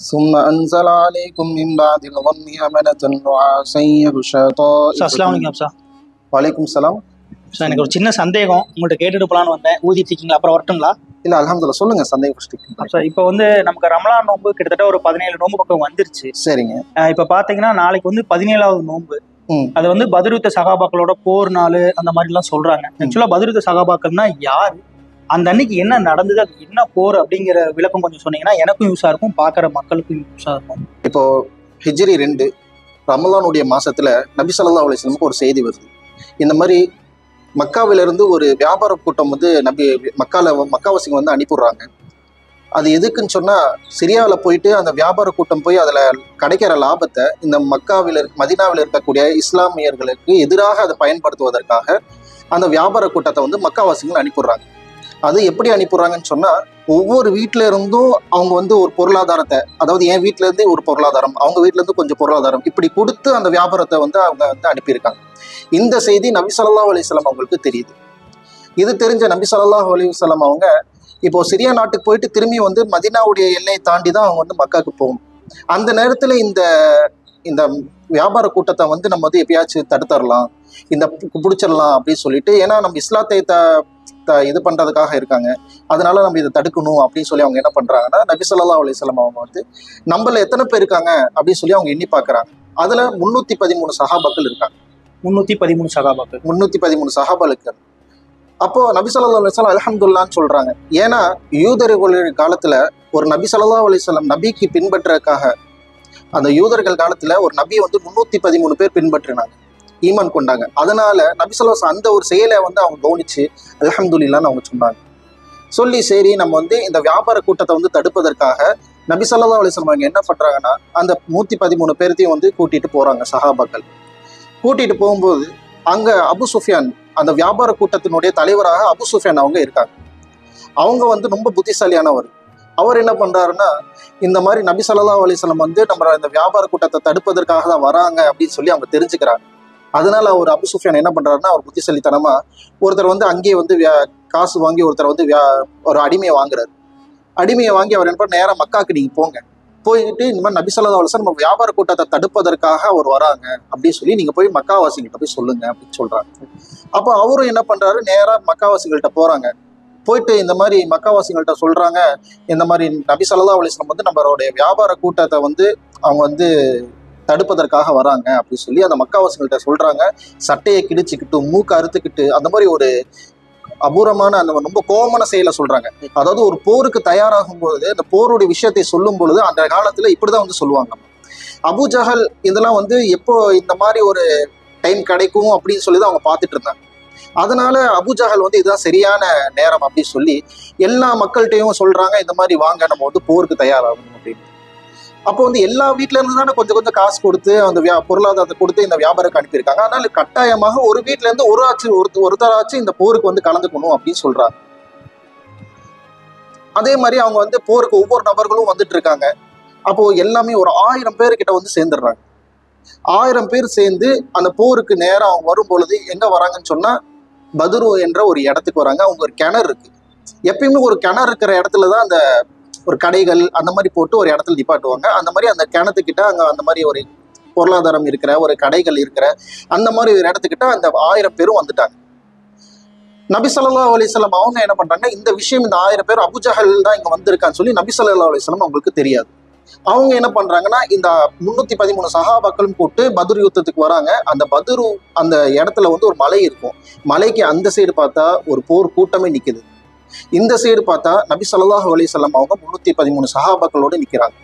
ثم أنزل عليكم من بعد الغم أمنة نعاسا يغشى sir அஸ்லாம் طائفة வலைக்கம் sir வலைக்கும் சலாம் சார் எனக்கு ஒரு சின்ன சந்தேகம் உங்கள்கிட்ட கேட்டுட்டு போலான்னு வந்தேன் ஊதிட்டு இருக்கீங்களா அப்புறம் வரட்டுங்களா இல்ல அல்ஹம்துலில்லாஹ் சொல்லுங்க சந்தேகம் ஃபர்ஸ்ட் சார் இப்போ வந்து நமக்கு ரமலான் நோன்பு கிட்டத்தட்ட ஒரு பதினேழு நோன்பு பக்கம் வந்துருச்சு சரிங்க அஹ் இப்போ பார்த்தீங்கன்னா நாளைக்கு வந்து பதினேழாவது நோன்பு ம் அது வந்து பதிருத்த சகாபாக்களோட போர் நாள் அந்த மாதிரிலாம் சொல்றாங்க ஆக்சுவலா பதிருத்த சகாபாக்கள்னா யாரு அந்த அன்னைக்கு என்ன நடந்தது அது என்ன போர் அப்படிங்கிற விளக்கம் கொஞ்சம் சொன்னீங்கன்னா எனக்கும் யூஸா இருக்கும் பார்க்குற மக்களுக்கும் யூஸா இருக்கும். இப்போ ஹிஜ்ரி ரெண்டு ரமலானுடைய மாசத்துல நபி ஸல்லல்லாஹு அலைஹி ஒரு செய்தி வருது. இந்த மாதிரி மக்காவிலிருந்து ஒரு வியாபார கூட்டம் வந்து நபி மக்கால மக்காவாசிங்க வந்து அனுப்பிடுறாங்க அது எதுக்குன்னு சொன்னா சிரியாவில் போயிட்டு அந்த வியாபார கூட்டம் போய் அதில் கிடைக்கிற லாபத்தை இந்த மக்காவில் இருக்க மதினாவில் இருக்கக்கூடிய இஸ்லாமியர்களுக்கு எதிராக அதை பயன்படுத்துவதற்காக அந்த வியாபார கூட்டத்தை வந்து மக்காவாசிகள் அனுப்பிடுறாங்க அது எப்படி அனுப்பிடுறாங்கன்னு சொன்னா ஒவ்வொரு வீட்டில இருந்தும் அவங்க வந்து ஒரு பொருளாதாரத்தை அதாவது என் வீட்ல இருந்தே ஒரு பொருளாதாரம் அவங்க வீட்ல இருந்து கொஞ்சம் பொருளாதாரம் இப்படி கொடுத்து அந்த வியாபாரத்தை வந்து அவங்க வந்து அனுப்பியிருக்காங்க. இந்த செய்தி நபி சல்லா அலைஹி அவங்களுக்கு தெரியுது. இது தெரிஞ்ச நபி ஸல்லல்லாஹு அலைஹி அவங்க இப்போ சிரியா நாட்டுக்கு போயிட்டு திரும்பி வந்து மதினாவுடைய எல்லையை தாண்டி தான் அவங்க வந்து மக்காவுக்கு போகும் அந்த நேரத்துல இந்த இந்த வியாபார கூட்டத்தை வந்து நம்ம வந்து எப்பயாச்சும் தடுத்துடலாம் இந்த பிடிச்சிடலாம் அப்படின்னு சொல்லிட்டு ஏன்னா நம்ம இஸ்லாத்தை த த- இது பண்றதுக்காக இருக்காங்க. அதனால நம்ம இதை தடுக்கணும் அப்படின்னு சொல்லி அவங்க என்ன பண்றாங்கன்னா நபி ஸல்லல்லாஹு அலைஹி வஸல்லம் அவங்க வந்து நம்மள எத்தனை பேர் இருக்காங்க அப்படின்னு சொல்லி அவங்க எண்ணி பார்க்கறாங்க. அதுல முன்னூத்தி பதிமூணு சஹாபாக்கள் இருக்காங்க. முன்னூத்தி பதிமூணு சகாபாக்கள் முன்னூத்தி பதிமூணு சஹாபாக்கள். அப்போ நபி ஸல்லல்லாஹு அலைஹி வஸல்லம் அல்ஹம்துலில்லாஹ்னு சொல்றாங்க. ஏன்னா யூதர்கள் காலத்துல ஒரு நபி ஸல்லல்லாஹு அலைஹி வஸல்லம் நபிக்கு பின்பற்றதுக்காக அந்த யூதர்கள் காலத்துல ஒரு நபியை வந்து முன்னூத்தி பதிமூணு பேர் பின்பற்றினாங்க. ஈமான் கொண்டாங்க. அதனால நபி அந்த ஒரு செயலை வந்து அவங்க கவனிச்சு அலமதுல்லான்னு அவங்க சொன்னாங்க. சொல்லி சரி நம்ம வந்து இந்த வியாபார கூட்டத்தை வந்து தடுப்பதற்காக நபிசல்லா அலிஸ்லாம் அவங்க என்ன பண்றாங்கன்னா அந்த நூத்தி பதிமூணு பேர்த்தையும் வந்து கூட்டிட்டு போறாங்க சஹாபாக்கள். கூட்டிட்டு போகும்போது அங்க அபு சுஃபியான் அந்த வியாபார கூட்டத்தினுடைய தலைவராக அபு சுஃபியான் அவங்க இருக்காங்க. அவங்க வந்து ரொம்ப புத்திசாலியானவர். அவர் என்ன பண்றாருன்னா இந்த மாதிரி நபி சல்லா அலைஹி வந்து நம்ம இந்த வியாபார கூட்டத்தை தடுப்பதற்காக தான் வராங்க அப்படின்னு சொல்லி அவங்க தெரிஞ்சுக்கிறாங்க. அதனால அவர் அபு சுஃபியான் என்ன பண்றாருன்னா அவர் புத்திசாலித்தனமா ஒருத்தர் வந்து அங்கேயே வந்து வியா- காசு வாங்கி ஒருத்தர் வந்து வியா- ஒரு அடிமையை வாங்குறாரு. அடிமையை வாங்கி அவர் என்ன பண்ண நேரம் மக்காக்கு நீங்க போங்க. போயிட்டு இந்த மாதிரி நபி ஸல்லல்லாஹு நம்ம வியாபார கூட்டத்தை தடுப்பதற்காக அவர் வராங்க அப்படின்னு சொல்லி நீங்க போய் மக்காவாசிகிட்ட போய் சொல்லுங்க அப்படின்னு சொல்றாங்க. அப்போ அவரும் என்ன பண்றாரு நேரா மக்காவாசிகள்கிட்ட போறாங்க. போயிட்டு இந்த மாதிரி மக்காவாசிகள்கிட்ட சொல்றாங்க இந்த மாதிரி நபி சல்லா அலைஹி வந்து நம்மளுடைய வியாபார கூட்டத்தை வந்து அவங்க வந்து தடுப்பதற்காக வராங்க அப்படின்னு சொல்லி அந்த மக்காவாசிகள்கிட்ட சொல்றாங்க. சட்டையை கிடிச்சுக்கிட்டு மூக்கு அறுத்துக்கிட்டு அந்த மாதிரி ஒரு அபூரமான அந்த ரொம்ப கோமன செயலை சொல்றாங்க. அதாவது ஒரு போருக்கு தயாராகும் பொழுது அந்த போருடைய விஷயத்தை சொல்லும் பொழுது அந்த காலத்துல இப்படிதான் வந்து சொல்லுவாங்க. அபுஜஹல் இதெல்லாம் வந்து எப்போ இந்த மாதிரி ஒரு டைம் கிடைக்கும் அப்படின்னு சொல்லி தான் அவங்க பார்த்துட்டு இருந்தாங்க. அதனால அபுஜஹல் வந்து இதுதான் சரியான நேரம் அப்படின்னு சொல்லி எல்லா மக்கள்கிட்டையும் சொல்றாங்க இந்த மாதிரி வாங்க நம்ம வந்து போருக்கு தயாராகணும் அப்படின்னு. அப்போ வந்து எல்லா வீட்ல இருந்து தானே கொஞ்சம் கொஞ்சம் காசு கொடுத்து அந்த வியா பொருளாதாரத்தை கொடுத்து இந்த வியாபாரம் அனுப்பியிருக்காங்க. அதனால கட்டாயமாக ஒரு வீட்ல இருந்து ஒரு ஆச்சு ஒரு ஒருத்தராச்சும் இந்த போருக்கு வந்து கலந்துக்கணும் அப்படின்னு சொல்றாங்க. அதே மாதிரி அவங்க வந்து போருக்கு ஒவ்வொரு நபர்களும் வந்துட்டு இருக்காங்க. அப்போ எல்லாமே ஒரு ஆயிரம் பேர்கிட்ட வந்து சேர்ந்துடுறாங்க. ஆயிரம் பேர் சேர்ந்து அந்த போருக்கு நேரம் அவங்க வரும் பொழுது எங்க வராங்கன்னு சொன்னா பதுரு என்ற ஒரு இடத்துக்கு வராங்க. அவங்க ஒரு கிணறு இருக்கு. எப்பயுமே ஒரு கிணறு இருக்கிற இடத்துல தான் அந்த ஒரு கடைகள் அந்த மாதிரி போட்டு ஒரு இடத்துல நிப்பாட்டுவாங்க. அந்த மாதிரி அந்த கிணத்துக்கிட்ட அங்கே அந்த மாதிரி ஒரு பொருளாதாரம் இருக்கிற ஒரு கடைகள் இருக்கிற அந்த மாதிரி ஒரு இடத்துக்கிட்ட அந்த ஆயிரம் பேரும் வந்துட்டாங்க. நபி ஸல்லல்லாஹு அலைஹி அவங்க என்ன பண்றாங்க இந்த விஷயம் இந்த ஆயிரம் பேர் அபுஜஹல் தான் இங்க வந்திருக்கான்னு சொல்லி நபி ஸல்லல்லாஹு அலைஹி அவங்களுக்கு தெரியாது. அவங்க என்ன பண்றாங்கன்னா இந்த முன்னூத்தி பதிமூணு சகாபாக்களும் போட்டு பதுர் யுத்தத்துக்கு வராங்க. அந்த பதுரு அந்த இடத்துல வந்து ஒரு மலை இருக்கும். மலைக்கு அந்த சைடு பார்த்தா ஒரு போர் கூட்டமே நிக்குது. இந்த சைடு பார்த்தா நபி சொல்லாஹ் அலைஹி அவங்க முன்னூத்தி பதிமூணு சஹாபாக்களோட நிக்கிறாங்க.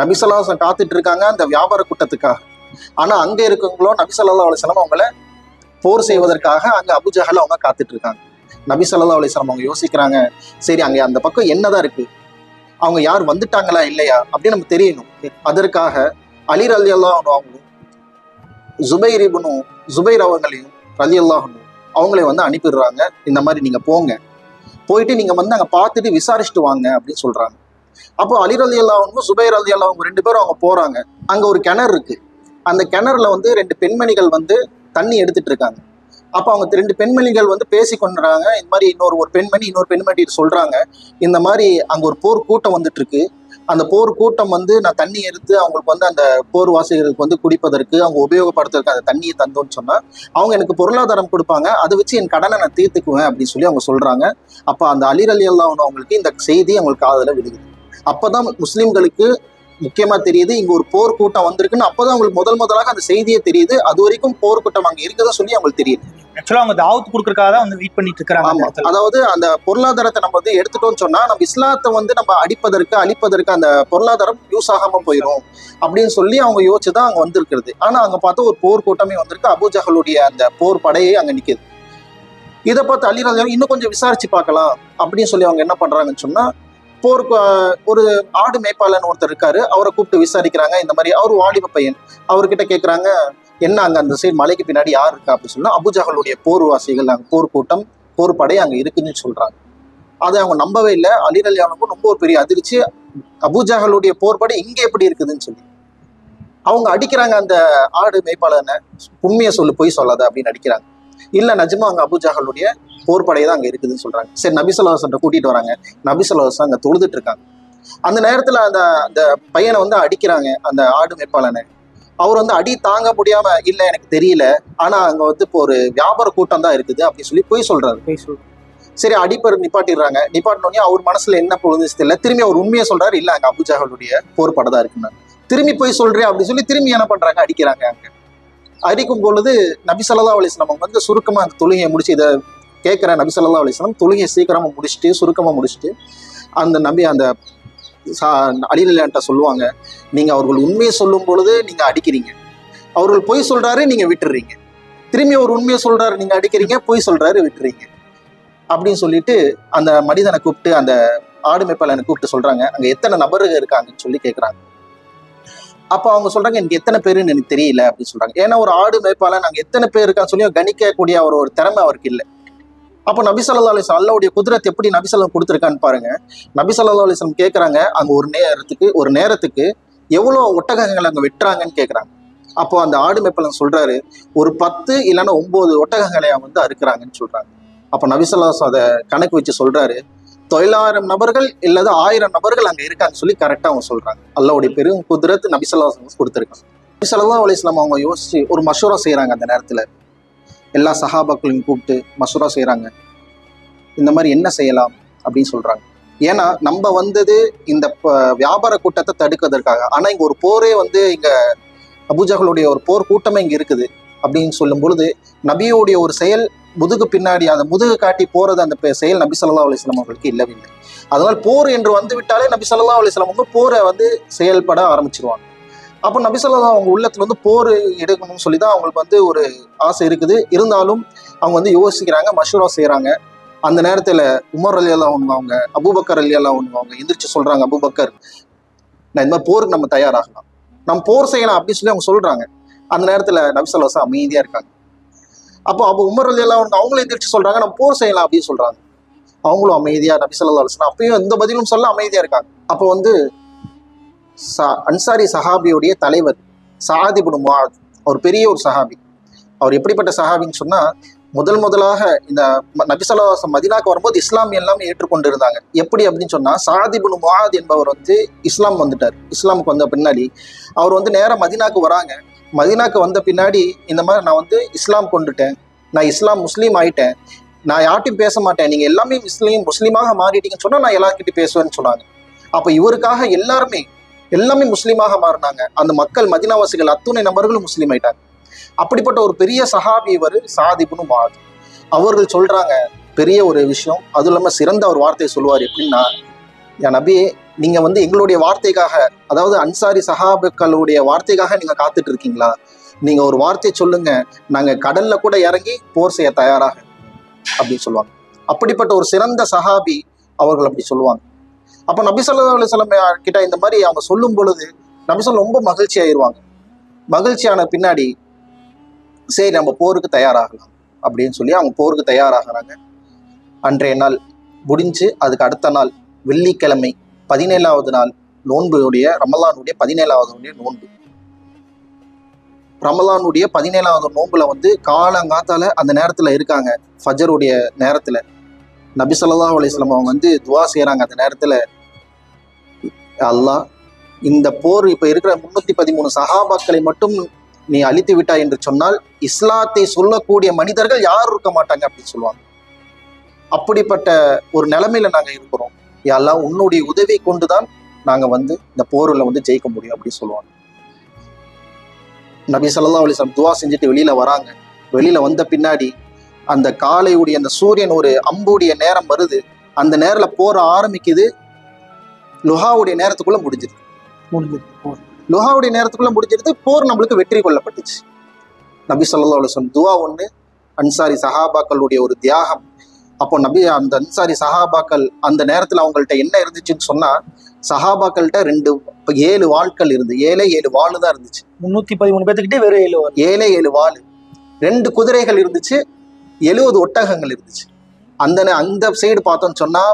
நபி சொல்லாஹம் காத்துட்டு இருக்காங்க அந்த வியாபார கூட்டத்துக்காக. ஆனா அங்க இருக்கவங்களோ நபி சொல்லா அலைஹி அவங்கள போர் செய்வதற்காக அங்க அபுஜஹல் அவங்க காத்துட்டு இருக்காங்க நபி சொல்லா அலைஹி அவங்க யோசிக்கிறாங்க சரி அங்க அந்த பக்கம் என்னதான் இருக்கு? அவங்க யார் வந்துட்டாங்களா இல்லையா? அப்படின்னு நமக்கு தெரியணும். அதற்காக அலிர் அலி அல்லாஹனும் அவங்களும் ஜுபைர் இப்னு ஜுபைர் அவங்களையும் அலி அல்லாஹனும் அவங்களே வந்து அனுப்பிடுறாங்க. இந்த மாதிரி நீங்க போங்க. போயிட்டு நீங்கள் வந்து அங்கே பார்த்துட்டு விசாரிச்சுட்டு வாங்க அப்படின்னு சொல்கிறாங்க அப்போ அலிர் அலி அல்லாஹனும் சுபைர் அலி அவங்க ரெண்டு பேரும் அவங்க போகிறாங்க அங்கே ஒரு கிணறு இருக்குது அந்த கிணறுல வந்து ரெண்டு பெண்மணிகள் வந்து தண்ணி எடுத்துட்டு இருக்காங்க. அப்போ அவங்க ரெண்டு பெண்மணிகள் வந்து பேசி கொண்டுறாங்க. இந்த மாதிரி இன்னொரு ஒரு பெண்மணி இன்னொரு பெண்மணி சொல்கிறாங்க இந்த மாதிரி அங்கே ஒரு போர் கூட்டம் வந்துட்டு இருக்கு. அந்த போர் கூட்டம் வந்து நான் தண்ணி எடுத்து அவங்களுக்கு வந்து அந்த போர் வாசிகளுக்கு வந்து குடிப்பதற்கு அவங்க உபயோகப்படுத்துறதுக்கு அந்த தண்ணியை தந்தோன்னு சொன்னா அவங்க எனக்கு பொருளாதாரம் கொடுப்பாங்க. அதை வச்சு என் கடனை நான் தீர்த்துக்குவேன் அப்படின்னு சொல்லி அவங்க சொல்றாங்க. அப்ப அந்த அலிரலி அல்லாஹ் அவங்களுக்கு இந்த செய்தி அவங்களுக்கு காதுல விழுகுது. அப்பதான் முஸ்லிம்களுக்கு முக்கியமா தெரியுது. இங்க ஒரு போர் கூட்டம் வந்திருக்குன்னு அப்பதான் அவங்களுக்கு முதல் முதலாக அந்த செய்தியே தெரியுது. அது வரைக்கும் போர் கூட்டம் அங்க இருக்குதா சொல்லி அவங்களுக்கு தெரியுது. ஆக்சுவலா அவங்க தாவத்து கொடுக்கறதுக்காக தான் வந்து வெயிட் பண்ணிட்டு இடத்துல. அதாவது அந்த பொருளாதாரத்தை நம்ம வந்து எடுத்துட்டோம்னு சொன்னா நம்ம இஸ்லாத்தை வந்து நம்ம அடிப்பதற்கு அழிப்பதற்கு அந்த பொருளாதாரம் யூஸ் ஆகாம போயிடும் அப்படின்னு சொல்லி அவங்க யோசிச்சுதான் அங்க வந்திருக்கிறது. ஆனா அங்க பார்த்தா ஒரு போர் கூட்டமே வந்திருக்கு அபூஜஹலுடைய அந்த போர் படையே அங்க நிக்குது. இதை பார்த்து அலி ரலியல்லாஹு இன்னும் கொஞ்சம் விசாரிச்சு பார்க்கலாம் அப்படின்னு சொல்லி அவங்க என்ன பண்றாங்கன்னு சொன்னா போர் ஒரு ஆடு மேய்ப்பாளன் ஒருத்தர் இருக்காரு. அவரை கூப்பிட்டு விசாரிக்கிறாங்க. இந்த மாதிரி அவர் வாலிப பையன். அவர்கிட்ட கேட்குறாங்க என்ன அங்க அந்த சைடு மலைக்கு பின்னாடி யார் இருக்கா? அப்படின்னு சொன்னா அபுஜஹலுடைய போர்வாசிகள் அங்கே போர் கூட்டம் போர் படை அங்க இருக்குன்னு சொல்றாங்க. அதை அவங்க நம்பவே இல்லை. அலி ரலியானுக்கும் ரொம்ப ஒரு பெரிய அதிர்ச்சி. அபுஜாகளுடைய போர் படை எப்படி இருக்குதுன்னு சொல்லி. அவங்க அடிக்கிறாங்க அந்த ஆடு மேய்ப்பாளனை உண்மையை சொல்லு பொய் சொல்லாத அப்படின்னு அடிக்கிறாங்க. இல்லை நிஜமா அங்க அபுஜஹலுடைய போர் படை தான் அங்க இருக்குதுன்னு சொல்றாங்க. சரி நபிசல்லாசன் கூட்டிட்டு வராங்க. நபிசல்லாசன் அங்க தொழுதுட்டு இருக்காங்க. அந்த நேரத்துல அந்த அந்த பையனை வந்து அடிக்கிறாங்க அந்த ஆடு மேய்ப்பாளனை. அவர் வந்து அடி தாங்க முடியாம இல்ல எனக்கு தெரியல. ஆனா அங்க வந்து இப்போ ஒரு வியாபார கூட்டம் தான் இருக்குது அப்படின்னு சொல்லி பொய் சொல்றாரு. சொல்லு. சரி அடிப்பர் நிப்பாட்டிடுறாங்க. நிப்பாட்டினோடனே அவர் மனசுல என்ன பொழுதுச்சு தெரியல. திரும்பி அவர் உண்மையை சொல்றாரு இல்ல அங்க அபுஜாஹலுடைய போர் தான் இருக்குன்னு. திரும்பி போய் சொல்றேன் அப்படின்னு சொல்லி திரும்பி என்ன பண்றாங்க? அடிக்கிறாங்க அங்க. அடிக்கும் பொழுது நபி ஸல்லல்லாஹு அலைஹி வஸல்லம் வந்து சுருக்கமா அந்த தொழுகையை முடிச்சு இதை கேட்குற நபி ஸல்லல்லாஹு அலிஸ்லாம் தொழுகையை சீக்கிரமாக முடிச்சுட்டு சுருக்கமாக முடிச்சுட்டு அந்த நபி அந்த சா அடிநிலையான்ட்ட சொல்லுவாங்க நீங்கள் அவர்கள் உண்மையை சொல்லும் பொழுது நீங்கள் அடிக்கிறீங்க. அவர்கள் பொய் சொல்கிறாரு நீங்கள் விட்டுறீங்க. திரும்பி அவர் உண்மையை சொல்கிறாரு நீங்கள் அடிக்கிறீங்க பொய் சொல்கிறாரு விட்டுறீங்க. அப்படின்னு சொல்லிட்டு அந்த மனிதனை கூப்பிட்டு அந்த ஆடு மேய்ப்பாளனை கூப்பிட்டு சொல்கிறாங்க அங்கே எத்தனை நபர்கள் இருக்காங்கன்னு சொல்லி கேட்குறாங்க அப்போ அவங்க சொல்கிறாங்க எனக்கு எத்தனை பேருன்னு எனக்கு தெரியல அப்படின்னு சொல்கிறாங்க ஏன்னா ஒரு ஆடு மேய்ப்பாளன் அங்கே எத்தனை பேர் இருக்கான்னு சொல்லி கணிக்கக்கூடிய ஒரு ஒரு திறமை அவருக்கு இல்லை. அப்போ நபி சொல்லா அலிஸ்லாம் அல்லாவுடைய குதிரத் எப்படி நபி கொடுத்துருக்கான்னு பாருங்க. நபி ஸல்லல்லாஹு கேட்குறாங்க அங்கே ஒரு நேரத்துக்கு ஒரு நேரத்துக்கு எவ்வளோ ஒட்டகங்கள் அங்கே வெட்டுறாங்கன்னு கேட்குறாங்க அப்போ அந்த ஆடு மேப்பலன் சொல்றாரு ஒரு பத்து இல்லைன்னா ஒன்பது ஒட்டகங்களை வந்து அறுக்கிறாங்கன்னு சொல்றாங்க. அப்போ நபிசல்லாஸ் அதை கணக்கு வச்சு சொல்றாரு தொள்ளாயிரம் நபர்கள் இல்லாத ஆயிரம் நபர்கள் அங்கே இருக்காங்கன்னு சொல்லி கரெக்டாக அவங்க சொல்றாங்க. அல்லாவுடைய பெரும் குதிரத் நபிசல்லாஸ் கொடுத்துருக்காங்க. நபிசல்லா அலிஸ்லாம் அவங்க யோசிச்சு ஒரு மஷூரா செய்கிறாங்க அந்த நேரத்தில். எல்லா சஹாபாக்களையும் கூப்பிட்டு மசூரா செய்கிறாங்க இந்த மாதிரி என்ன செய்யலாம் அப்படின்னு சொல்கிறாங்க ஏன்னா நம்ம வந்தது இந்த ப- வியாபார கூட்டத்தை தடுக்கிறதுக்காக. ஆனால் இங்கே ஒரு போரே வந்து இங்கே அபூஜகளுடைய ஒரு போர் கூட்டமே இங்கே இருக்குது அப்படின்னு சொல்லும் பொழுது நபியோடைய ஒரு செயல் முதுகு பின்னாடி அந்த முதுகு காட்டி போறது அந்த பெ- செயல் நபி சல்லா அலிஸ்லாம் அவர்களுக்கு இல்லவில்லை அதனால் போர் என்று வந்து விட்டாலே நபி சல்லா அலிஸ்லாம் அவங்க போரை வந்து செயல்பட ஆரம்பிச்சிருவாங்க. அப்போ நபிசல்லா அவங்க உள்ளத்துல வந்து போர் எடுக்கணும்னு சொல்லி தான் அவங்களுக்கு வந்து ஒரு ஆசை இருக்குது. இருந்தாலும் அவங்க வந்து யோசிக்கிறாங்க மஷூரா செய்கிறாங்க அந்த நேரத்தில் உமர் அலி அல்லா அவங்க அபூபக்கர் அலி அல்லா அவங்க எந்திரிச்சு சொல்கிறாங்க அபூபக்கர் நான் இந்த மாதிரி போருக்கு நம்ம தயாராகலாம். நம்ம போர் செய்யலாம் அப்படின்னு சொல்லி அவங்க சொல்கிறாங்க அந்த நேரத்தில் நபிசல்லா அமைதியாக இருக்காங்க. அப்போ அப்போ உமர் அலி அல்லா ஒன்று அவங்களும் எந்திரிச்சு சொல்கிறாங்க நம்ம போர் செய்யலாம் அப்படின்னு சொல்கிறாங்க அவங்களும் அமைதியா நபிசல்லா அலுவலாம் அப்பயும் எந்த பதிலும் சொல்ல அமைதியாக இருக்காங்க. அப்போ வந்து சா அன்சாரி சஹாபியுடைய தலைவர் சாதிபுடு முவாத் அவர் பெரிய ஒரு சஹாபி. அவர் எப்படிப்பட்ட சஹாபின்னு சொன்னால் முதல் முதலாக இந்த நபிசல்லாசம் மதினாக்கு வரும்போது இஸ்லாம் எல்லாமே ஏற்றுக்கொண்டு இருந்தாங்க எப்படி அப்படின்னு சொன்னால் சாதிபுன் முஆத் என்பவர் வந்து இஸ்லாம் வந்துட்டார். இஸ்லாமுக்கு வந்த பின்னாடி அவர் வந்து நேராக மதீனாக்கு வராங்க. மதினாக்கு வந்த பின்னாடி இந்த மாதிரி நான் வந்து இஸ்லாம் கொண்டுட்டேன். நான் இஸ்லாம் முஸ்லீம் ஆயிட்டேன். நான் யார்ட்டையும் பேச மாட்டேன். நீங்கள் எல்லாமே முஸ்லீம் முஸ்லீமாக மாறிட்டீங்கன்னு சொன்னால் நான் எல்லாருக்கிட்டையும் பேசுவேன்னு சொன்னாங்க. அப்போ இவருக்காக எல்லாருமே எல்லாமே முஸ்லீமாக மாறினாங்க. அந்த மக்கள் மதினாவாசிகள் அத்துணை நபர்களும் முஸ்லீம் ஆயிட்டாங்க. அப்படிப்பட்ட ஒரு பெரிய சஹாபி இவர் சாதிபுனு மாது. அவர்கள் சொல்றாங்க பெரிய ஒரு விஷயம். அதுவும் இல்லாமல் சிறந்த ஒரு வார்த்தையை சொல்லுவார். எப்படின்னா என் நபி நீங்க வந்து எங்களுடைய வார்த்தைக்காக அதாவது அன்சாரி சஹாபுக்களுடைய வார்த்தைக்காக நீங்க காத்துட்டு இருக்கீங்களா? நீங்க ஒரு வார்த்தை சொல்லுங்க. நாங்க கடல்ல கூட இறங்கி போர் செய்ய தயாராக. அப்படின்னு சொல்லுவாங்க. அப்படிப்பட்ட ஒரு சிறந்த சஹாபி அவர்கள் அப்படி சொல்லுவாங்க. அப்ப நபி ஸல்லல்லாஹு அலைஹி கிட்ட இந்த மாதிரி அவங்க சொல்லும் பொழுது நபிசல் ரொம்ப மகிழ்ச்சி ஆயிருவாங்க. மகிழ்ச்சியான பின்னாடி சரி நம்ம போருக்கு தயாராகலாம் அப்படின்னு சொல்லி அவங்க போருக்கு தயாராகிறாங்க. அன்றைய நாள் முடிஞ்சு அதுக்கு அடுத்த நாள் வெள்ளிக்கிழமை பதினேழாவது நாள் நோன்புடைய ரமலானுடைய பதினேழாவது நோன்பு. ரமலானுடைய பதினேழாவது நோன்புல வந்து காலங்காத்தால அந்த நேரத்துல இருக்காங்க ஃபஜருடைய நேரத்துல. நபி ஸல்லல்லாஹு அலிஸ்லாம் அவங்க வந்து துவா செய்கிறாங்க அந்த நேரத்தில். அல்லாஹ் இந்த போர் இப்போ இருக்கிற முன்னூத்தி பதிமூணு சஹாபாக்களை மட்டும் நீ அழித்து விட்டாய் என்று சொன்னால் இஸ்லாத்தை சொல்லக்கூடிய மனிதர்கள் யாரும் இருக்க மாட்டாங்க அப்படின்னு சொல்லுவாங்க. அப்படிப்பட்ட ஒரு நிலைமையில நாங்கள் இருக்கிறோம். எல்லாம் உன்னுடைய உதவி கொண்டுதான் நாங்கள் வந்து இந்த போரில் வந்து ஜெயிக்க முடியும் அப்படின்னு சொல்லுவாங்க. நபி ஸல்லல்லாஹு அலிஸ்லாம் துவா செஞ்சுட்டு வெளியில வராங்க. வெளியில வந்த பின்னாடி அந்த காலையுடைய அந்த சூரியன் ஒரு அம்புடைய நேரம் வருது. அந்த நேரத்துல போர் ஆரம்பிக்குது. லுஹாவுடைய நேரத்துக்குள்ள முடிஞ்சிருது முடிஞ்சது போர். லுஹாவுடைய நேரத்துக்குள்ள முடிஞ்சிருது போர் நம்மளுக்கு வெற்றி கொள்ளப்பட்டுச்சு. நபி ஸல்லல்லாஹு அலைஹி வஸல்லம் துவா ஒண்ணு அன்சாரி சஹாபாக்களுடைய ஒரு தியாகம். அப்போ நபி அந்த அன்சாரி சஹாபாக்கள் அந்த நேரத்துல அவங்கள்ட்ட என்ன இருந்துச்சுன்னு சொன்னா சஹாபாக்கள்கிட்ட ரெண்டு ஏழு வாள்கள் இருந்து ஏழே ஏழு வாள் தான் இருந்துச்சு. முன்னூத்தி பதிமூணு பேத்துக்கிட்டே வெறும் ஏழு ஏழே ஏழு வாள். ரெண்டு குதிரைகள் இருந்துச்சு எழுபது ஒட்டகங்கள் இருந்துச்சு. அந்த அந்த சைடு பார்த்தோம்னு சொன்னா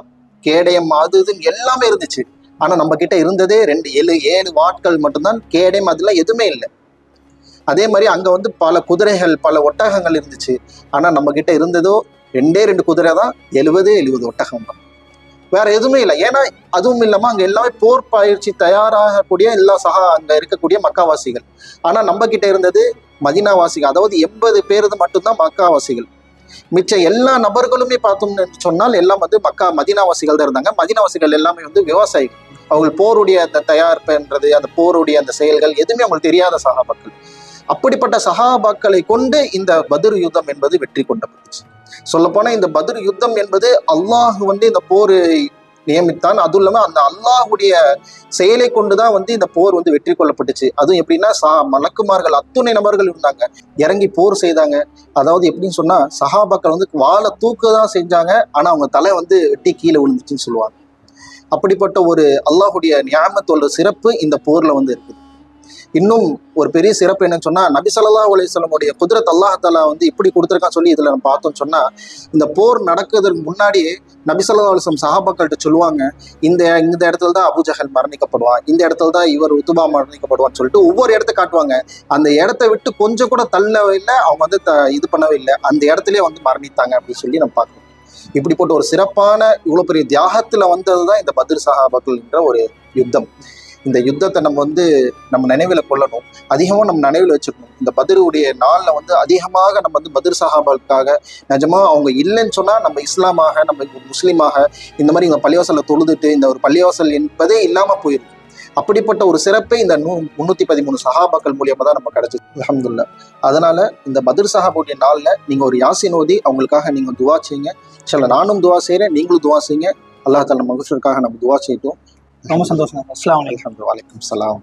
கேடயம் அது இதுன்னு எல்லாமே இருந்துச்சு. ஆனா நம்ம கிட்ட இருந்ததே ரெண்டு ஏழு ஏழு வாட்கள் மட்டும்தான். கேடயம் அதெல்லாம் எதுவுமே இல்லை. அதே மாதிரி அங்க வந்து பல குதிரைகள் பல ஒட்டகங்கள் இருந்துச்சு. ஆனா நம்ம கிட்ட இருந்ததோ ரெண்டே ரெண்டு குதிரை தான் எழுபது எழுபது ஒட்டகம் தான். வேற எதுவுமே இல்லை. ஏன்னா அதுவும் இல்லாமல் அங்க எல்லாமே போர் பயிற்சி தயாராகக்கூடிய எல்லா சகா அங்க இருக்கக்கூடிய மக்காவாசிகள். ஆனா நம்ம கிட்ட இருந்தது மதினாவாசிகள். அதாவது எண்பது பேர் மட்டும்தான் மக்காவாசிகள். மிச்ச எல்லா நபர்களுமே பார்த்தோம்னு சொன்னால் எல்லாம் வந்து மக்கா மதினாவாசிகள் தான் இருந்தாங்க. மதினாவாசிகள் எல்லாமே வந்து விவசாயிகள். அவங்க போருடைய அந்த தயாரிப்புன்றது அந்த போருடைய அந்த செயல்கள் எதுவுமே அவங்களுக்கு தெரியாத சகாபாக்கள். அப்படிப்பட்ட சகாபாக்களை கொண்டு இந்த பதிர் யுத்தம் என்பது வெற்றி கொண்டப்பட்டுச்சு சொல்லப்போனால் இந்த பதிர் யுத்தம் என்பது அல்லாஹ் வந்து இந்த போர் நியமித்தான். அதுவும் இல்லாமல் அந்த அல்லாஹுடைய செயலை கொண்டுதான் வந்து இந்த போர் வந்து வெற்றி கொள்ளப்பட்டுச்சு. அதுவும் எப்படின்னா சா மலக்குமார்கள் அத்துணை நபர்கள் இருந்தாங்க. இறங்கி போர் செய்தாங்க. அதாவது எப்படின்னு சொன்னா சஹாபாக்கள் வந்து வாழை தூக்க தான் செஞ்சாங்க. ஆனா அவங்க தலை வந்து வெட்டி கீழே விழுந்துச்சுன்னு சொல்லுவாங்க. அப்படிப்பட்ட ஒரு அல்லாஹுடைய ஞாபகத்தோட சிறப்பு இந்த போர்ல வந்து இருக்குது. இன்னும் ஒரு பெரிய சிறப்பு என்னன்னு சொன்னா நபி ஸல்லல்லாஹு அலைஹி குதிரத் அல்லாஹ் வந்து இப்படி கொடுத்துருக்கான்னு சொல்லி இதுல நம்ம பார்த்தோம்னு சொன்னா இந்த போர் நடக்கிறதுக்கு முன்னாடியே நபி ஸல்லல்லாஹு அலைஹி சஹாபாக்கள்கிட்ட சொல்லுவாங்க இந்த இந்த இடத்துல தான் அபுஜஹல் மரணிக்கப்படுவான் இந்த இடத்துல தான் இவர் உத்துபா மரணிக்கப்படுவான்னு சொல்லிட்டு ஒவ்வொரு இடத்த காட்டுவாங்க. அந்த இடத்த விட்டு கொஞ்சம் கூட தள்ளவே இல்லை அவங்க வந்து த- இது பண்ணவே இல்லை அந்த இடத்துலயே வந்து மரணித்தாங்க அப்படின்னு சொல்லி நம்ம பார்க்கணும் இப்படிப்பட்ட ஒரு சிறப்பான இவ்வளவு பெரிய தியாகத்துல வந்ததுதான் இந்த பத்ர் சஹாபாக்கள் என்ற ஒரு யுத்தம். இந்த யுத்தத்தை நம்ம வந்து நம்ம நினைவில் கொள்ளணும். அதிகமாக நம்ம நினைவில் வச்சுக்கணும். இந்த பதிருடைய நாளில் வந்து அதிகமாக நம்ம வந்து பதிர் சஹாபாவுக்காக நிஜமாக அவங்க இல்லைன்னு சொன்னால் நம்ம இஸ்லாமாக நம்ம முஸ்லீமாக இந்த மாதிரி இந்த பள்ளிவாசலை தொழுதுட்டு இந்த ஒரு பள்ளிவாசல் என்பதே இல்லாமல் போயிருக்கு. அப்படிப்பட்ட ஒரு சிறப்பை இந்த நூ முந்நூற்றி பதிமூணு சஹாபாக்கள் மூலியமா தான் நம்ம கிடைச்சது. அல்ஹம்துலில்லாஹ் அதனால இந்த பதிர் சஹாபுடைய நாளில் நீங்க ஒரு யாசின் ஓதி அவங்களுக்காக நீங்க துவா செய்யுங்க. சில நானும் துவா செய்கிறேன் நீங்களும் துவா செய்யுங்க. அல்லாஹ் தாலா மகசூருக்காக நம்ம துவா செய்யட்டும். ரொம்ப சந்தோஷம். அஸ்லாம் வலைக்கம் வலைக்கம் சலாம்.